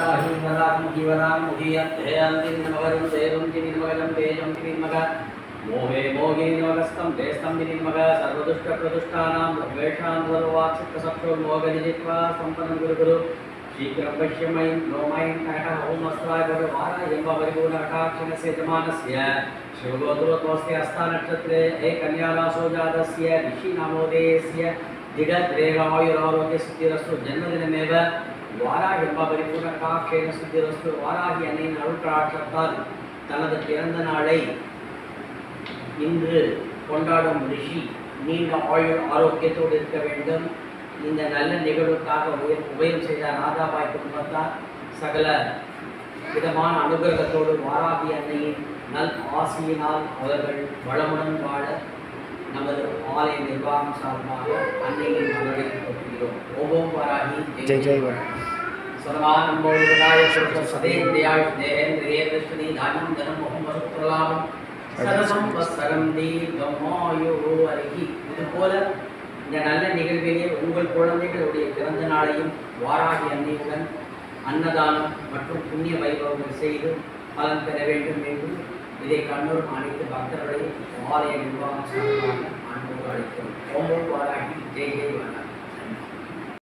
வாராகி வராகம் ஜீவராம் முகியம் தேயாந்தின் நமகரம் தேரும் தினிமகரம் தேஜம் தினிமக மோகே மோகினி நமகஸ்தம் தேஸ்தம் தினிமக சர்வதுஷ்ட பிரதுஷ்டானாம் பிரவேஷாம் சர்வாக்ஷிப்த மோகனிஜித்வா சம்பனம் குரு குரு शीघ्रं पश्यमयं लोमयं कनकः ओमस्वाय भगवान् परिपूर्णकटाक्षणस्य जमानस्य शिवगोत्रोत्वस्य हस्तानक्षत्रे हे कन्यारासो जातस्य ऋषिनामोदयस्य दिगद्रेगायुरारोग्यसिद्धिरस्तु जन्मदिनमेव வாராகி என்ப பரிபூர்ண காட்சேன சுத்திரஸ்து வாராகி அன்னையின் அருட்கடாட்சத்தால் தனது பிறந்த நாளை இன்று கொண்டாடும் ரிஷி நீண்ட ஆயுள் ஆரோக்கியத்தோடு இருக்க வேண்டும். இந்த நல்ல நிகழ்வுக்காக உயர் உபயம் செய்த ராதாபாய் குடும்பத்தார் சகல விதமான அனுகிரகத்தோடு வாராகி அன்னையின் நல் ஆசியினால் அவர்கள் வளமுடன் வாழ நமது ஆலய நிர்வாகம் சார்பாக அன்னையின் மலரை கொள்கிறோம் ஓம் வாராகி. ஜெய் ஜெய் வாராகி. சதமானம்போதாய சதேந்திரியாய் தேகேந்திரியே திருஷ்ணி தானம் தனம் முகம் வசுப்பிரலாபம் சரசம் வசரம் தீர்க்கமாயோ அருகி இது போல இந்த நல்ல நிகழ்விலே உங்கள் குழந்தைகளுடைய பிறந்த நாளையும் வாராகி அன்னையுடன் அன்னதானம் மற்றும் புண்ணிய வைபவங்கள் செய்து பலன் பெற வேண்டும் என்று இதை கண்ணூரும் அனைத்து பக்தர்களையும் ஆலய நிர்வாகம் சார்பாக அன்போடு அழைக்கிறோம். ஓம் வாராகி. ஜெய் ஜெய் வாராகி.